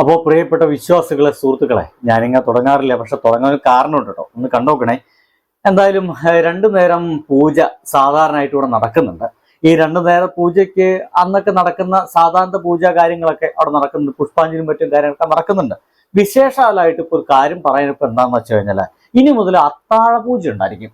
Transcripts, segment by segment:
അപ്പോൾ പ്രിയപ്പെട്ട വിശ്വാസികളെ സുഹൃത്തുക്കളെ ഞാനിങ്ങനെ തുടങ്ങാറില്ല പക്ഷെ തുടങ്ങാൻ കാരണമുണ്ട് കേട്ടോ. ഒന്ന് കണ്ടോക്കണേ എന്തായാലും രണ്ടു നേരം പൂജ സാധാരണയായിട്ട് ഇവിടെ നടക്കുന്നുണ്ട്. ഈ രണ്ടു നേര പൂജയ്ക്ക് അന്നൊക്കെ നടക്കുന്ന സാധാരണ പൂജാ കാര്യങ്ങളൊക്കെ അവിടെ നടക്കുന്നുണ്ട്. പുഷ്പാഞ്ജലിയും മറ്റും കാര്യങ്ങളൊക്കെ നടക്കുന്നുണ്ട്. വിശേഷാലായിട്ട് ഇപ്പോൾ ഒരു കാര്യം പറയാൻ എന്താണെന്ന് വെച്ച് കഴിഞ്ഞാൽ ഇനി മുതൽ അത്താഴ പൂജ ഉണ്ടായിരിക്കും.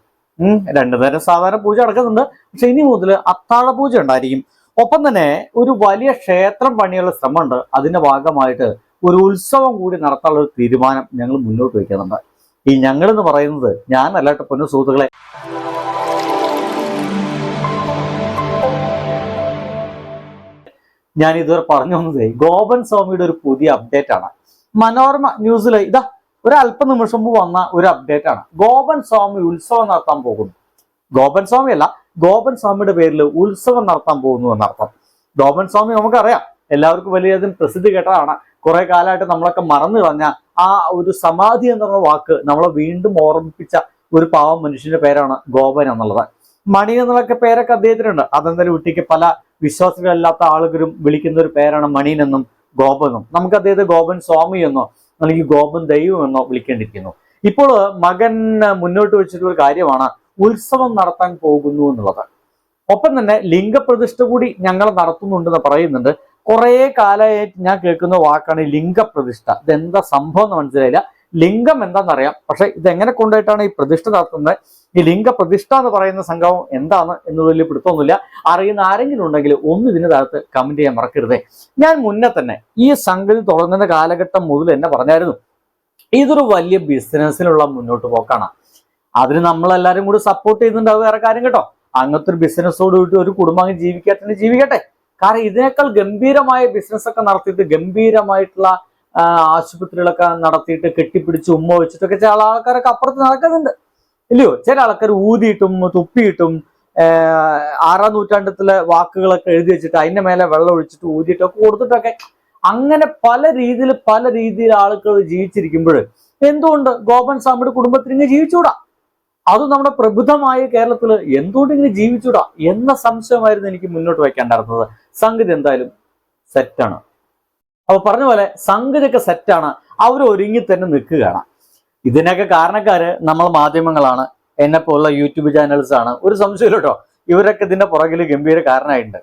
രണ്ടു നേരം സാധാരണ പൂജ നടക്കുന്നുണ്ട്. പക്ഷെ ഇനി മുതൽ അത്താഴ പൂജ ഉണ്ടായിരിക്കും. ഒപ്പം തന്നെ ഒരു വലിയ ക്ഷേത്രം പണിയുള്ള ശ്രമമുണ്ട്. അതിന്റെ ഭാഗമായിട്ട് ഒരു ഉത്സവം കൂടി നടത്താനുള്ള ഒരു തീരുമാനം ഞങ്ങൾ മുന്നോട്ട് വയ്ക്കുന്നുണ്ട്. ഈ ഞങ്ങൾ എന്ന് പറയുന്നത് ഞാൻ കേട്ടോ പൊന്നു സുഹൃത്തുക്കളെ. ഞാൻ ഇതുവരെ പറഞ്ഞു വന്നത് ഗോപൻ സ്വാമിയുടെ ഒരു പുതിയ അപ്ഡേറ്റ് ആണ്. മനോരമ ന്യൂസിൽ ഇതാ ഒരു അല്പനിമിഷം മുമ്പ് വന്ന ഒരു അപ്ഡേറ്റ് ആണ്. ഗോപൻ സ്വാമി ഉത്സവം നടത്താൻ പോകുന്നു. ഗോപൻ സ്വാമി അല്ല ഗോപൻ സ്വാമിയുടെ പേരിൽ ഉത്സവം നടത്താൻ പോകുന്നു എന്നർത്ഥം. ഗോപൻ സ്വാമി നമുക്കറിയാം എല്ലാവർക്കും വലിയതും പ്രസിദ്ധി കേട്ടതാണ്. കുറെ കാലമായിട്ട് നമ്മളൊക്കെ മറന്നു കളഞ്ഞ ആ ഒരു സമാധി എന്നുള്ള വാക്ക് നമ്മളെ വീണ്ടും ഓർമ്മിപ്പിച്ച ഒരു പാവം മനുഷ്യന്റെ പേരാണ് ഗോപൻ എന്നുള്ളത്. മണി എന്നുള്ളൊക്കെ പേരൊക്കെ അദ്ദേഹത്തിനുണ്ട്. അതെന്തായാലും കുട്ടിക്ക് പല വിശ്വാസികളല്ലാത്ത ആളുകളും വിളിക്കുന്ന ഒരു പേരാണ് മണീനെന്നും ഗോപനും നമുക്ക് അദ്ദേഹത്തെ ഗോപൻ സ്വാമി എന്നോ അല്ലെങ്കിൽ ഗോപൻ ദൈവം എന്നോ വിളിക്കേണ്ടിയിരിക്കുന്നു ഇപ്പോൾ മകൻ മുന്നോട്ട് വെച്ചിട്ടുള്ള ഒരു കാര്യമാണ് ഉത്സവം നടത്താൻ പോകുന്നു എന്നുള്ളത്. ഒപ്പം തന്നെ ലിംഗപ്രതിഷ്ഠ കൂടി ഞങ്ങൾ നടത്തുന്നുണ്ടെന്ന് പറയുന്നുണ്ട്. കുറെ കാലമായിട്ട് ഞാൻ കേൾക്കുന്ന വാക്കാണ് ലിംഗപ്രതിഷ്ഠ. ഇതെന്താ സംഭവം എന്ന് മനസ്സിലായില്ല. ലിംഗം എന്താണെന്നറിയാം. പക്ഷെ ഇതെങ്ങനെ കൊണ്ടുപോയിട്ടാണ് ഈ പ്രതിഷ്ഠ നടത്തുന്നത്? ഈ ലിംഗപ്രതിഷ്ഠ എന്ന് പറയുന്ന സംഘം എന്താണ് എന്ന് വലിയ പിടുത്തമൊന്നുമില്ല. അറിയുന്ന ആരെങ്കിലും ഉണ്ടെങ്കിൽ ഒന്ന് ഇതിന് താഴത്ത് കമന്റ് ചെയ്യാൻ മറക്കരുതേ. ഞാൻ മുന്നേ തന്നെ ഈ സംഗതി തുടങ്ങുന്ന കാലഘട്ടം മുതൽ എന്നെ പറഞ്ഞായിരുന്നു. ഇതൊരു വലിയ ബിസിനസ്സിനുള്ള മുന്നോട്ട് പോക്കാണ്. അതിന് നമ്മളെല്ലാരും കൂടി സപ്പോർട്ട് ചെയ്യുന്നുണ്ട്. അത് വേറെ കാര്യം കേട്ടോ. അങ്ങനത്തെ ഒരു ബിസിനസ്സോട് കൂടി ഒരു കുടുംബം അങ്ങ് ജീവിക്കാത്തന്നെ ജീവിക്കട്ടെ. കാരണം ഇതിനേക്കാൾ ഗംഭീരമായ ബിസിനസ് ഒക്കെ നടത്തിയിട്ട് ഗംഭീരമായിട്ടുള്ള ആശുപത്രികളൊക്കെ നടത്തിയിട്ട് കെട്ടിപ്പിടിച്ച് ഉമ്മ വെച്ചിട്ടൊക്കെ ചില ആൾക്കാരൊക്കെ അപ്പുറത്ത് നടക്കുന്നുണ്ട്. ഇല്ലയോ? ചില ആൾക്കാർ ഊതിയിട്ടും തുപ്പിയിട്ടും ആറാം നൂറ്റാണ്ടത്തിലെ വാക്കുകളൊക്കെ എഴുതി വെച്ചിട്ട് അതിന്റെ മേലെ വെള്ളം ഒഴിച്ചിട്ട് ഊതിയിട്ടൊക്കെ കൊടുത്തിട്ടൊക്കെ അങ്ങനെ പല രീതിയിൽ പല രീതിയിൽ ആളുകൾ ജീവിച്ചിരിക്കുമ്പോൾ എന്തുകൊണ്ട് ഗോപൻ സ്വാമിയുടെ കുടുംബത്തിന് ഇങ്ങനെ ജീവിച്ചുകൂടാ? അത് നമ്മുടെ പ്രബുദ്ധമായ കേരളത്തിൽ എന്തുകൊണ്ട് ഇങ്ങനെ ജീവിച്ചുകൂടാ? എന്ന സംശയമായിരുന്നു എനിക്ക് മുന്നോട്ട് വയ്ക്കേണ്ടായിരുന്നത് സംഗതി എന്തായാലും സെറ്റാണ് അപ്പൊ പറഞ്ഞ പോലെ സംഗതിയൊക്കെ സെറ്റാണ് അവർ ഒരുങ്ങി തന്നെ നിൽക്കുകയാണ്. ഇതിനൊക്കെ കാരണക്കാര് നമ്മൾ മാധ്യമങ്ങളാണ്. എന്നെ പോലുള്ള യൂട്യൂബ് ചാനൽസ് ആണ്. ഒരു സംശയമില്ല കേട്ടോ. ഇവരൊക്കെ ഇതിന്റെ പുറകിൽ ഗംഭീര കാരണമായിട്ടുണ്ട്.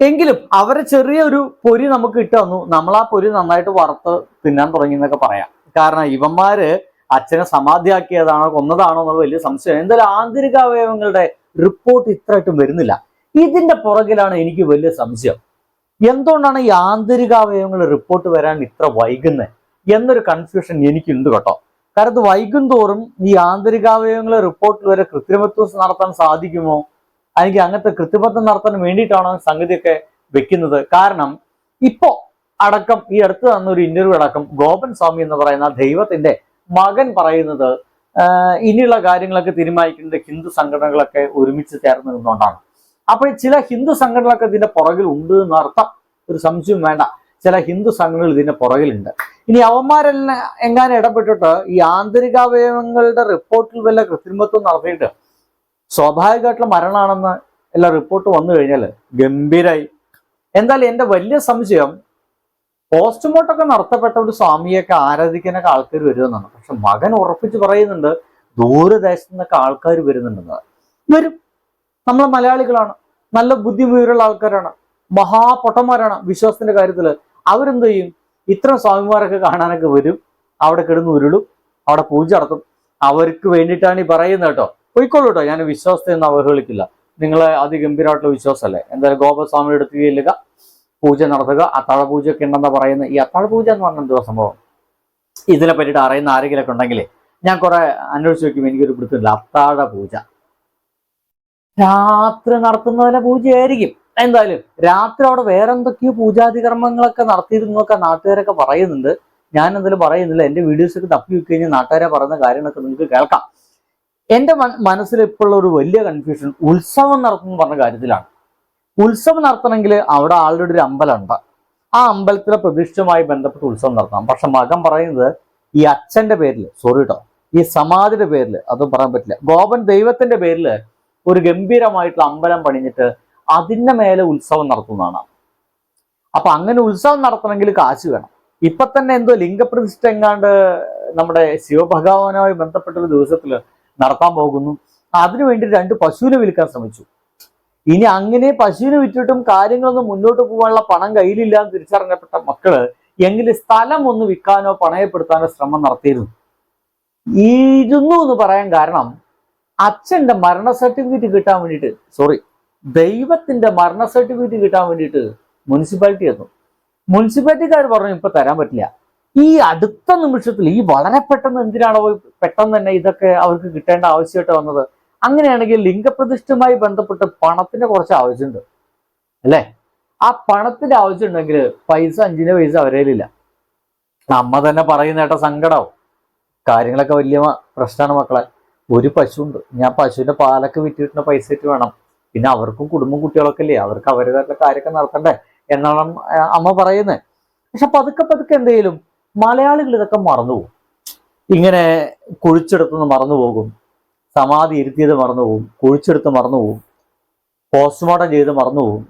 എങ്കിലും അവരെ ചെറിയ ഒരു പൊരി നമുക്ക് ഇട്ട് തന്നു. നമ്മൾ ആ പൊരി നന്നായിട്ട് വറുത്ത് തിന്നാൻ തുടങ്ങി എന്നൊക്കെ പറയാം. കാരണം ഇവന്മാര് അച്ഛനെ സമാധിയാക്കിയതാണോ കൊന്നതാണോ എന്നുള്ള വലിയ സംശയം എന്തായാലും ആന്തരിക അവയവങ്ങളുടെ റിപ്പോർട്ട് ഇത്രയായിട്ടും വരുന്നില്ല. ഇതിന്റെ പുറകിലാണ് എനിക്ക് വലിയ സംശയം. എന്തുകൊണ്ടാണ് ഈ ആന്തരികാവയവങ്ങൾ റിപ്പോർട്ട് വരാൻ ഇത്ര വൈകുന്നത് എന്നൊരു കൺഫ്യൂഷൻ എനിക്കുണ്ട് കേട്ടോ. കാരണം ഇത് വൈകും തോറും ഈ ആന്തരികാവയവങ്ങളെ റിപ്പോർട്ട് വരെ കൃത്രിമത്വം നടത്താൻ സാധിക്കുമോ? അല്ലെങ്കിൽ അങ്ങനത്തെ കൃത്രിമത്വം നടത്താൻ വേണ്ടിയിട്ടാണോ സംഗതിയൊക്കെ വെക്കുന്നത്? കാരണം ഇപ്പോ അടക്കം ഈ അടുത്ത് തന്ന ഒരു ഇന്റർവ്യൂ അടക്കം ഗോപൻ സ്വാമി എന്ന് പറയുന്ന ദൈവത്തിന്റെ മകൻ പറയുന്നത് ഇനിയുള്ള കാര്യങ്ങളൊക്കെ തീരുമാനിക്കുന്നത് ഹിന്ദു സംഘടനകളൊക്കെ ഒരുമിച്ച് ചേർന്ന് നിന്നുകൊണ്ടാണ്. അപ്പോൾ ചില ഹിന്ദു സംഘടനകളൊക്കെ ഇതിന്റെ പുറകിൽ ഉണ്ട് എന്നർത്ഥം ഒരു സംശയം വേണ്ട. ചില ഹിന്ദു സംഘടനകൾ ഇതിന്റെ പുറകിലുണ്ട്. ഇനി അവന്മാരെല്ലാം എങ്ങാനും ഇടപെട്ടിട്ട് ഈ ആന്തരികാവയവങ്ങളുടെ റിപ്പോർട്ടിൽ വല്ല കൃത്രിമത്വം നടത്തിയിട്ട് സ്വാഭാവികമായിട്ടുള്ള മരണമാണെന്ന് എല്ലാ റിപ്പോർട്ട് വന്നു കഴിഞ്ഞാൽ ഗംഭീരായി. എന്തായാലും എന്റെ വലിയ സംശയം പോസ്റ്റ്മോർട്ടമൊക്കെ നടത്തപ്പെട്ട ഒരു സ്വാമിയൊക്കെ ആരാധിക്കാനൊക്കെ ആൾക്കാർ വരുമെന്നാണ്. പക്ഷെ മകൻ ഉറപ്പിച്ച് പറയുന്നുണ്ട് ദൂരദേശത്തു നിന്നൊക്കെ ആൾക്കാർ വരുന്നുണ്ടെന്ന്. വരും നമ്മൾ മലയാളികളാണ്. നല്ല ബുദ്ധിമുട്ടുള്ള ആൾക്കാരാണ്. മഹാപൊട്ടന്മാരാണ് വിശ്വാസത്തിന്റെ കാര്യത്തിൽ അവരെന്ത് ചെയ്യും? ഇത്തരം സ്വാമിമാരൊക്കെ കാണാനൊക്കെ വരും. അവിടെ കിടന്ന് ഉരുളും. അവിടെ പൂജ നടത്തും. അവർക്ക് വേണ്ടിയിട്ടാണ് ഈ പറയുന്നത് കേട്ടോ. പോയിക്കോളൂ കേട്ടോ. ഞാൻ വിശ്വാസത്തെ ഒന്നും അവഹേളിക്കില്ല. നിങ്ങളെ അതിഗംഭീരമായിട്ടുള്ള വിശ്വാസമല്ലേ? എന്തായാലും ഗോപസ്വാമിയുടെ അടുത്ത് ചെല്ലുക. പൂജ നടത്തുക. അത്താഴ പൂജയൊക്കെ ഉണ്ടെന്നാ പറയുന്നത്. ഈ അത്താഴ പൂജ എന്ന് പറഞ്ഞ എന്തോ സംഭവം? ഇതിനെ പറ്റിയിട്ട് അറിയുന്ന ആരെങ്കിലൊക്കെ ഉണ്ടെങ്കിൽ ഞാൻ കുറെ അന്വേഷിച്ച് നോക്കുമ്പോൾ എനിക്കൊരു പിടുത്തില്ല അത്താഴ പൂജ. രാത്രി നടത്തുന്ന പൂജയായിരിക്കും. എന്തായാലും രാത്രി അവിടെ വേറെ എന്തൊക്കെയോ പൂജാതി കർമ്മങ്ങളൊക്കെ നടത്തിയിരുന്നൊക്കെ നാട്ടുകാരൊക്കെ പറയുന്നുണ്ട്. ഞാൻ എന്തായാലും പറയുന്നില്ല. എന്റെ വീഡിയോസ് ഒക്കെ തപ്പി വെച്ച് കഴിഞ്ഞാൽ നാട്ടുകാരെ പറയുന്ന കാര്യങ്ങളൊക്കെ നിങ്ങൾക്ക് കേൾക്കാം. എന്റെ മനസ്സിൽ ഇപ്പോൾ ഉള്ള ഒരു വലിയ കൺഫ്യൂഷൻ ഉത്സവം നടത്തുന്ന പറഞ്ഞ കാര്യത്തിലാണ്. ഉത്സവം നടത്തണമെങ്കിൽ അവിടെ ആളുടെ ഒരു അമ്പലമുണ്ട്. ആ അമ്പലത്തിലെ പ്രതിഷ്ഠയുമായി ബന്ധപ്പെട്ട് ഉത്സവം നടത്തണം. പക്ഷെ മകൻ പറയുന്നത് ഈ അച്ഛന്റെ പേരിൽ സോറി കേട്ടോ ഈ സമാധിയുടെ പേരിൽ അതും പറയാൻ പറ്റില്ല. ഗോപൻ ദൈവത്തിന്റെ പേരിൽ ഒരു ഗംഭീരമായിട്ടുള്ള അമ്പലം പണിഞ്ഞിട്ട് അതിന്റെ മേലെ ഉത്സവം നടത്തുന്നതാണ്. അപ്പൊ അങ്ങനെ ഉത്സവം നടത്തണമെങ്കിൽ കാശ് വേണം. ഇപ്പൊ തന്നെ എന്തോ ലിംഗപ്രതിഷ്ഠ എങ്ങാണ്ട് നമ്മുടെ ശിവഭഗവാനുമായി ബന്ധപ്പെട്ട ഒരു ദിവസത്തിൽ നടത്താൻ പോകുന്നു. അതിനുവേണ്ടി രണ്ട് പശുവിനെ വിൽക്കാൻ ശ്രമിച്ചു. ഇനി അങ്ങനെ പശുവിനെ വിറ്റിട്ടും കാര്യങ്ങളൊന്നും മുന്നോട്ട് പോകാനുള്ള പണം കയ്യിലില്ല എന്ന് തിരിച്ചറിഞ്ഞപ്പെട്ട മക്കൾ എങ്കിലും സ്ഥലം ഒന്ന് വിൽക്കാനോ പണയപ്പെടുത്താനോ ശ്രമം നടത്തിയിരുന്നു. ഇരുന്നു എന്ന് പറയാൻ കാരണം അച്ഛന്റെ മരണ സർട്ടിഫിക്കറ്റ് കിട്ടാൻ വേണ്ടിയിട്ട് സോറി ദൈവത്തിന്റെ മരണ സർട്ടിഫിക്കറ്റ് കിട്ടാൻ വേണ്ടിയിട്ട് മുനിസിപ്പാലിറ്റി എത്തും മുനിസിപ്പാലിറ്റിക്കാർ പറഞ്ഞു ഇപ്പൊ തരാൻ പറ്റില്ല. ഈ അടുത്ത നിമിഷത്തിൽ ഈ വളരെ പെട്ടെന്ന് എന്തിനാണോ പെട്ടെന്ന് തന്നെ ഇതൊക്കെ അവർക്ക് കിട്ടേണ്ട ആവശ്യമായിട്ട് വന്നത്? അങ്ങനെയാണെങ്കിൽ ലിംഗപ്രതിഷ്ഠയുമായി ബന്ധപ്പെട്ട് പണത്തിന്റെ കുറച്ച് ആവശ്യമുണ്ട്. അല്ലേ? ആ പണത്തിന്റെ ആവശ്യമുണ്ടെങ്കിൽ പൈസ അഞ്ചിന് പൈസ അവരേലില്ല. നമ്മ തന്നെ പറയുന്ന കേട്ട സങ്കടാവും. കാര്യങ്ങളൊക്കെ വലിയ പ്രശ്നമാണ് മക്കളെ. ഒരു പശുണ്ട്. ഞാൻ പശുവിന്റെ പാലൊക്കെ വിറ്റിട്ടുള്ള പൈസ ഇട്ട് വേണം. പിന്നെ അവർക്കും കുടുംബം കുട്ടികളൊക്കെ ഇല്ലേ അവർക്ക് അവരുടേതായിട്ടുള്ള കാര്യമൊക്കെ നടത്തണ്ടേ എന്നാണ് അമ്മ- പറയുന്നത് പക്ഷെ പതുക്കെ പതുക്കെ എന്തെങ്കിലും മലയാളികൾ ഇതൊക്കെ മറന്നുപോകും. ഇങ്ങനെ കുഴിച്ചെടുത്തുനിന്ന് മറന്നു പോകും സമാധി ഇരുത്തിയത് മറന്നുപോകും. കുഴിച്ചെടുത്ത് മറന്നുപോകും. പോസ്റ്റ്മോർട്ടം ചെയ്ത് മറന്നുപോകും.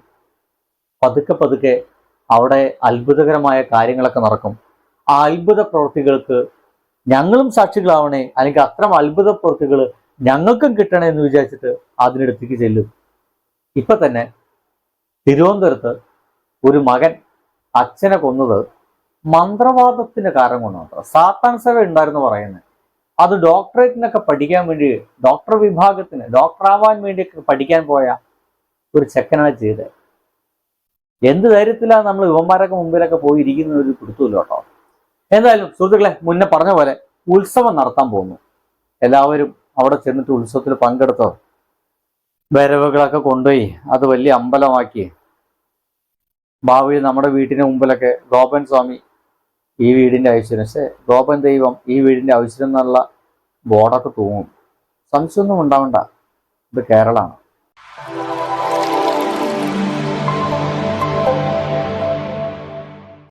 പതുക്കെ പതുക്കെ അവിടെ അത്ഭുതകരമായ കാര്യങ്ങളൊക്കെ നടക്കും. ആ അത്ഭുത പ്രവൃത്തികൾക്ക് ഞങ്ങളും സാക്ഷികളാവണേ. അല്ലെങ്കിൽ അത്തരം അത്ഭുത പ്രവൃത്തികൾ ഞങ്ങൾക്കും കിട്ടണേ എന്ന് വിചാരിച്ചിട്ട് അതിനടുത്തേക്ക് ചെല്ലും. ഇപ്പൊ തന്നെ തിരുവനന്തപുരത്ത് ഒരു മകൻ അച്ഛനെ കൊന്നത് മന്ത്രവാദത്തിന്റെ കാരണം കൊണ്ടാണ്. സാത്താൻ സേവ ഉണ്ടായിരുന്നു പറയുന്നത്. അത് ഡോക്ടറേറ്റിനൊക്കെ പഠിക്കാൻ വേണ്ടി ഡോക്ടർ വിഭാഗത്തിന് ഡോക്ടറാവാൻ വേണ്ടിയൊക്കെ പഠിക്കാൻ പോയ ഒരു ചെക്കനാണ് ചെയ്തത്. എന്ത് ധൈര്യത്തിലാണ് നമ്മൾ യുവന്മാരൊക്കെ മുമ്പിലൊക്കെ പോയിരിക്കുന്ന ഒരു പിടുത്തമില്ല കേട്ടോ. എന്തായാലും സുഹൃത്തുക്കളെ മുന്നേ പറഞ്ഞ പോലെ ഉത്സവം നടത്താൻ പോകുന്നു. എല്ലാവരും അവിടെ ചെന്നിട്ട് ഉത്സവത്തിൽ പങ്കെടുത്തോ? വരവുകളൊക്കെ കൊണ്ടുപോയി അത് വലിയ അമ്പലമാക്കി. ഭാവിയിൽ നമ്മുടെ വീട്ടിന് മുമ്പിലൊക്കെ ഗോപൻ സ്വാമി ഈ വീടിന്റെ ഐശ്വര്യം പക്ഷേ ഗോപൻ ദൈവം ഈ വീടിന്റെ ഐശ്വര്യം എന്നുള്ള ബോർഡൊക്കെ തൂങ്ങും. സംശയമൊന്നും ഉണ്ടാവണ്ട. ഇത് കേരളമാണ്.